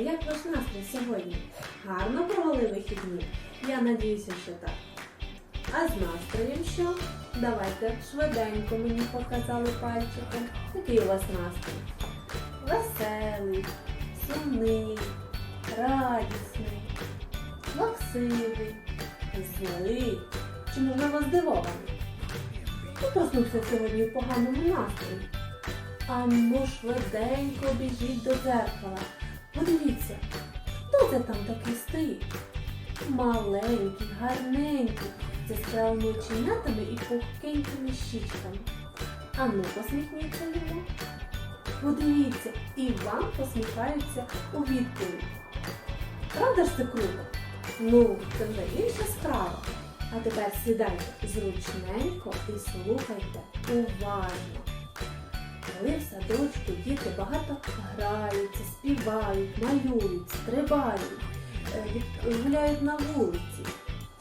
як ваш настрій сьогодні? Гарно провели вихідні? Я надіюся, що так. А з настроєм що? Давайте швиденько мені показали пальчиком. Який у вас настрій? Веселий, сумний, радісний, плаксивий, злий. Чи можливо здивований? Хто проснувся сьогодні в поганому настрої? А ну швиденько біжіть до дзеркала. Подивіться, хто це там такий стоїть? Маленький, гарненький, з яскравими оченятами і пухкенькими щічками. А ну посміхніться йому. Подивіться, і вам посміхаються у відповідь. Правда ж це круто? Ну, це вже інша справа. А тепер сідайте зручненько і слухайте уважно. Коли в садочку діти багато граються, співають, малюють, стрибають, е, гуляють на вулиці,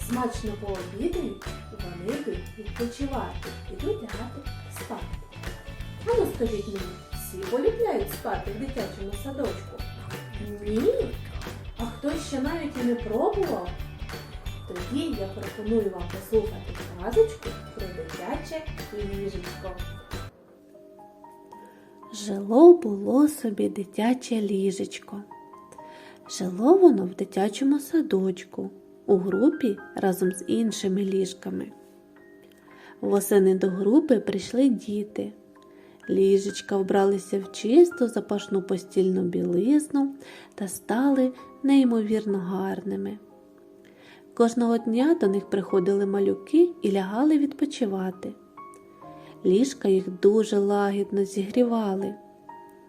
смачно пообідають, вони йдуть відпочивати, ідуть лягати спати. А ну скажіть мені, всі полюбляють спати в дитячому садочку? Ні. А хтось ще навіть і не пробував? Тоді я пропоную вам послухати казочку про дитяче ліжечко. Жило було собі дитяче ліжечко. Жило воно в дитячому садочку у групі разом з іншими ліжками. Восени до групи прийшли діти. Ліжечка вбралися в чисту запашну постільну білизну та стали неймовірно гарними. Кожного дня до них приходили малюки і лягали відпочивати. Ліжка їх дуже лагідно зігрівали.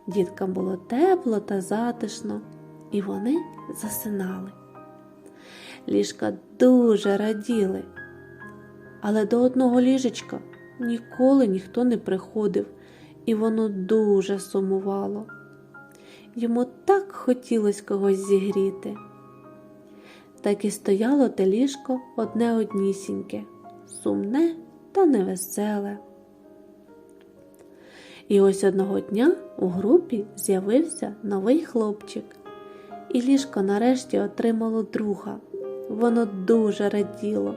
Діткам було тепло та затишно, і вони засинали. Ліжка дуже раділи, але до одного ліжечка ніколи ніхто не приходив, і воно дуже сумувало. Йому так хотілося когось зігріти. Так і стояло те ліжко одне однісіньке, сумне та невеселе. І ось одного дня у групі з'явився новий хлопчик, і ліжко нарешті отримало друга. Воно дуже раділо.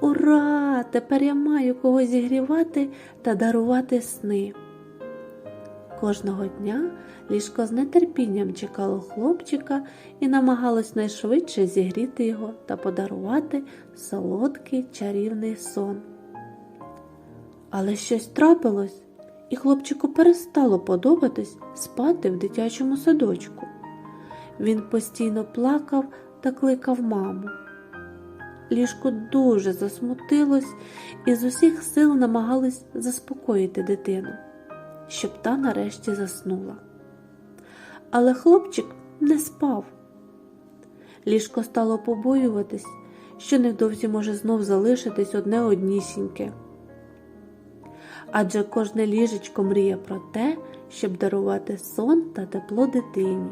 Ура! Тепер я маю кого зігрівати та дарувати сни. Кожного дня ліжко з нетерпінням чекало хлопчика і намагалось найшвидше зігріти його та подарувати солодкий чарівний сон. Але щось трапилось, і хлопчику перестало подобатись спати в дитячому садочку. Він постійно плакав та кликав маму. Ліжко дуже засмутилось і з усіх сил намагалось заспокоїти дитину, щоб та нарешті заснула. Але хлопчик не спав. Ліжко стало побоюватись, що невдовзі може знов залишитись одне однісіньке. Адже кожне ліжечко мріє про те, щоб дарувати сон та тепло дитині.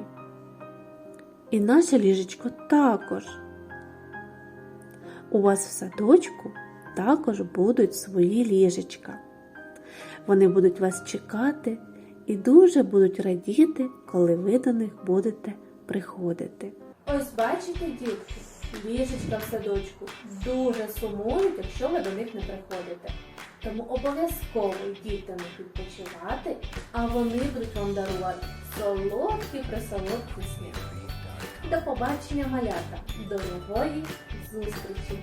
І наше ліжечко також. У вас в садочку також будуть свої ліжечка. Вони будуть вас чекати і дуже будуть радіти, коли ви до них будете приходити. Ось бачите, дітки, ліжечка в садочку дуже сумують, якщо ви до них не приходите. Тому обов'язково дітям відпочивати, а вони будуть вам дарувати солодкі присолодкі сніг. До побачення, малята! До нової зустрічі!